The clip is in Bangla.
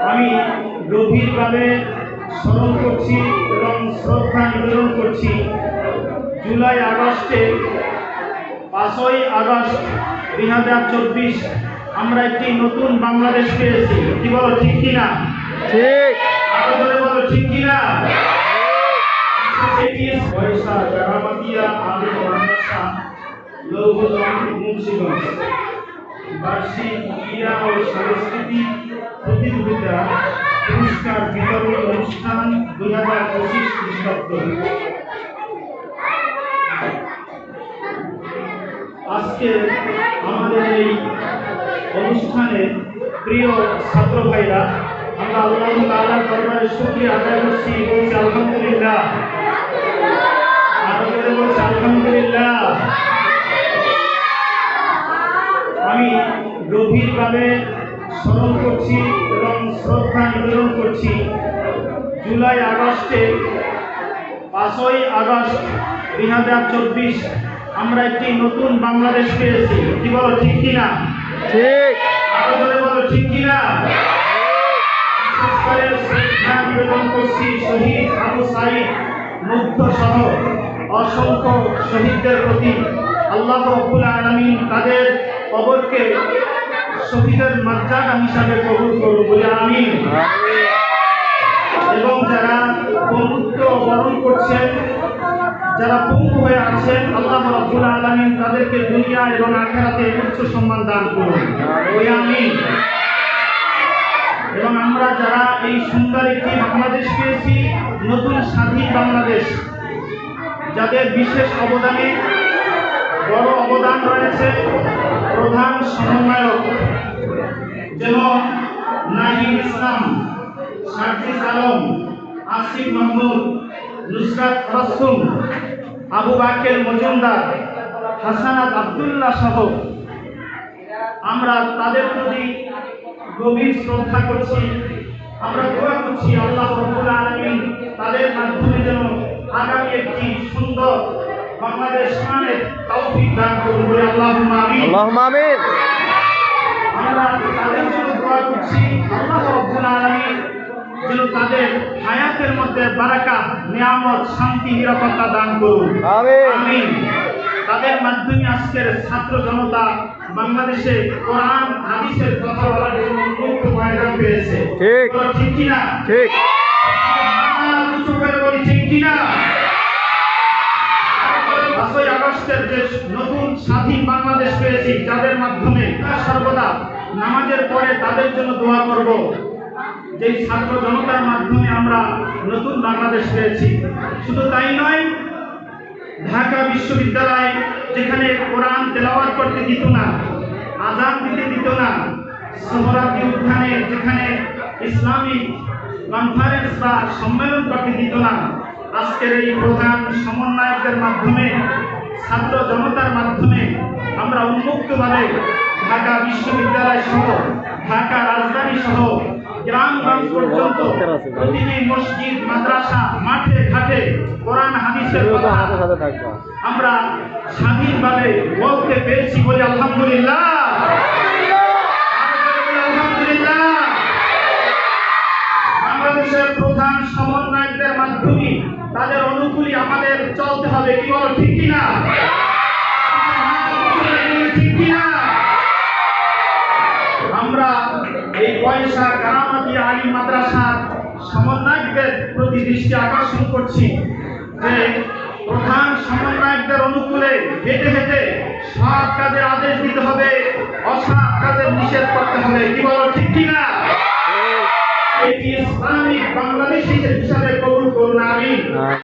আমি গভীরভাবে স্মরণ করছি এবং শ্রদ্ধা নিবেদন করছি। জুলাই আগস্টে পাঁচই আগস্ট দুই হাজার চব্বিশ আমরা একটি নতুন বাংলাদেশ পেয়েছি। কি বলো ঠিক কিনা? ঠিক। বলো ঠিক কিনা? বার্ষিক ক্রীড়া ও সাংস্কৃতিক প্রতিযোগিতা, পুরস্কার বিতরণ অনুষ্ঠান দুই হাজার পঁচিশ খ্রিস্টাব্দ। আজকে আমাদের এই অনুষ্ঠানে প্রিয় ছাত্র ভাইরা, আমরা আল্লাহ তাআলার দরবারে শুকরিয়া আদায় করছি বলছি, আলহামদুলিল্লাহ। আরও জোরে বলছি, আলহামদুলিল্লাহ। আমি গভীরভাবে স্মরণ করছি এবং শ্রদ্ধা নিবেদন করছি। জুলাই আগস্টে পাঁচই আগস্ট দুই হাজার চব্বিশ আমরা একটি নতুন বাংলাদেশ পেয়েছি। কি বলো ঠিক কিনা? ঠিক। বলো ঠিক কিনা? শ্রদ্ধা নিবেদন করছি শহীদ আবু সাইদ মুগ্ধ সহ অসংখ্য শহীদদের প্রতি। আল্লাহ রব্বুল আলামিন তাদের কবরকে শহীদের মর্যাদা হিসাবে কবুল করুন বলে আমিন। এবং যারা বন্ধুত্ব বরণ করছেন, যারা পঙ্গু হয়ে আছেন, আল্লাহ রাব্বুল আলামিন তাদেরকে দুনিয়া এবং আখেরাতে উচ্চ সম্মান দান করুন। বলে আমিন। এবং আমরা যারা এই সুন্দর একটি বাংলাদেশ পেয়েছি, নতুন স্বাধীন বাংলাদেশ, যাদের বিশেষ অবদানে বড় অবদান রয়েছে প্রধান সমন্বয়ক যেমন নাহিদ ইসলাম সার্জিস আলম, আসিফ মাহমুদ, নুসরাত তাবাসসুম আবু বাকের মজুমদার, হাসানাত আব্দুল্লাহ সহ আমরা তাদের প্রতি গভীর শ্রদ্ধা করছি। আমরা দোয়া করছি আল্লাহ রব্বুল আলামিন তাদের মাধ্যমে যেন আগামী একটি সুন্দর বাংলাদেশ মানের তৌফিক দান বলে আল্লাহুম্মা আমিন। আল্লাহুম্মা আমিন। আমরা তাদের জন্য দোয়া করছি আল্লাহ রব্বুল আলামিন যেন তাদের হায়াতের মধ্যে বারাকা নিয়ামত শান্তি নিরাপত্তা দান করুন। আমিন। তাদের মাধ্যমে আজকের ছাত্র জনতা বাংলাদেশে কোরআন হাদিসের কথা বলার জন্য মুক্ত ময়দান পেয়েছে। ঠিক। ঠিক কিনা? ঠিক। আল্লাহ করে বলি ঠিক কিনা? পাঁচই আগস্টের যে স্বাধীন বাংলাদেশ পেয়েছি যাদের মাধ্যমে সর্বদা নামাজের পরে তাদের জন্য দোয়া করব। যে ছাত্র জনতার মাধ্যমে আমরা নতুন বাংলাদেশ পেয়েছি। শুধু তাই নয়, ঢাকা বিশ্ববিদ্যালয় যেখানে কোরআন তেলাওয়াত করতে দিত না, আজান দিতে দিত না সোহরাবি উত্থানে যেখানে ইসলামিক কনফারেন্স বা সম্মেলন করতে দিত না, আজকের এই প্রধান সমন্বয়কদের মাধ্যমে ছাত্র জনতার মাধ্যমে আমরা উন্মুক্তভাবে ঢাকা বিশ্ববিদ্যালয় সহ, ঢাকা রাজধানী সহ গ্রামগঞ্জ পর্যন্ত প্রতিটি মসজিদ, মাদ্রাসা, মাঠে ঘাটে কোরআন, হাদিসের কথা আমরা স্বাধীনভাবে বলতে পেরেছি বলে আলহামদুলিল্লাহ। বাংলাদেশের প্রধান সমন্বয়কদের মাধ্যমে তাদের পথগুলি আমাদের চলতে হবে কি বলো ঠিক কিনা? পয়সা কারামাতি মাদ্রাসার সমন্বয়কদের প্রতি দৃষ্টি আকর্ষণ করছি যে প্রধান সমন্বয়কদের অনুকূলে হেঁটে হেঁটে সৎ কাজের আদেশ দিতে হবে অসৎ কাজের নিষেধ করতে হবে কি বলো ঠিক কিনা? এটি ইসলামিক বাংলাদেশ হিসাবে কবুল করুন আমি